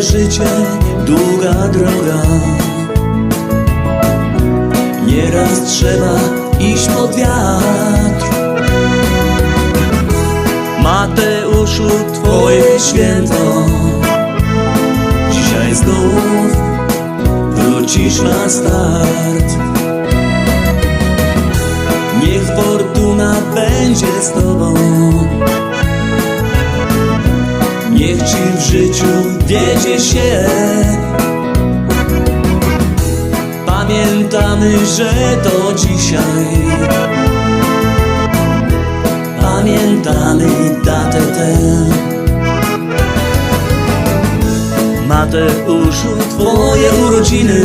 Życie długa droga. Nieraz trzeba iść pod wiatr. Mateuszu, twoje święto. Dzisiaj znów wrócisz na start życiu wiedzie się. Pamiętamy, że to dzisiaj. Pamiętamy datę tę. Mateuszu, twoje urodziny.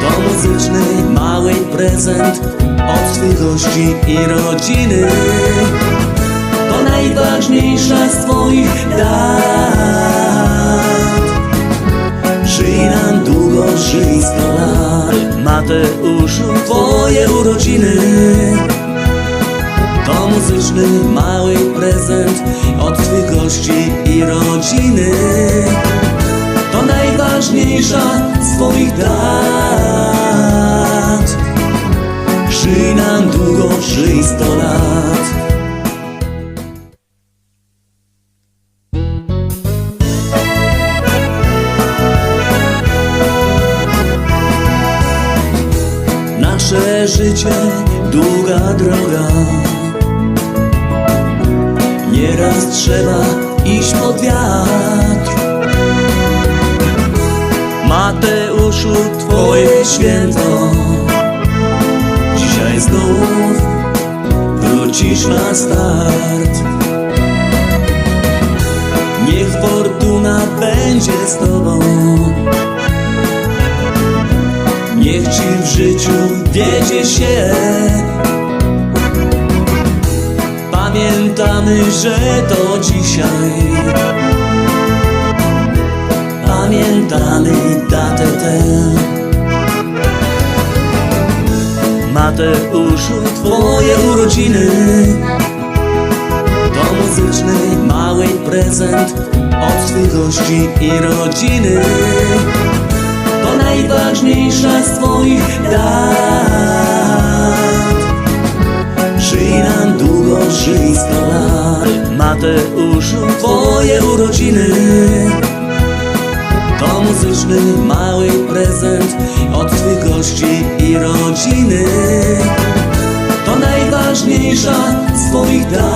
To muzyczny mały prezent Od twych gości i rodziny najważniejsza z twoich dat Żyj nam długo, żyj sto lat Mateuszu, twoje urodziny. To muzyczny mały prezent od twych gości i rodziny. To najważniejsza z twoich dat Żyj nam długo, żyj sto lat Życie długa droga. Nieraz trzeba iść pod wiatr. Mateuszu, twoje święto. Dzisiaj znów wrócisz na start. Niech fortuna będzie z tobą Niech ci w życiu wiedzie się. Pamiętamy, że to dzisiaj. Pamiętamy datę tę. Mateuszu, twoje urodziny. To muzyczny mały prezent Od gości i rodziny najważniejsza z twoich dat. Żyj nam długo, żyj sto lat. Mateuszu, twoje urodziny. To muzyczny mały prezent Od twych gości i rodziny. To najważniejsza z twoich dat.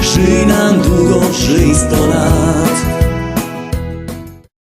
Żyj nam długo, żyj sto lat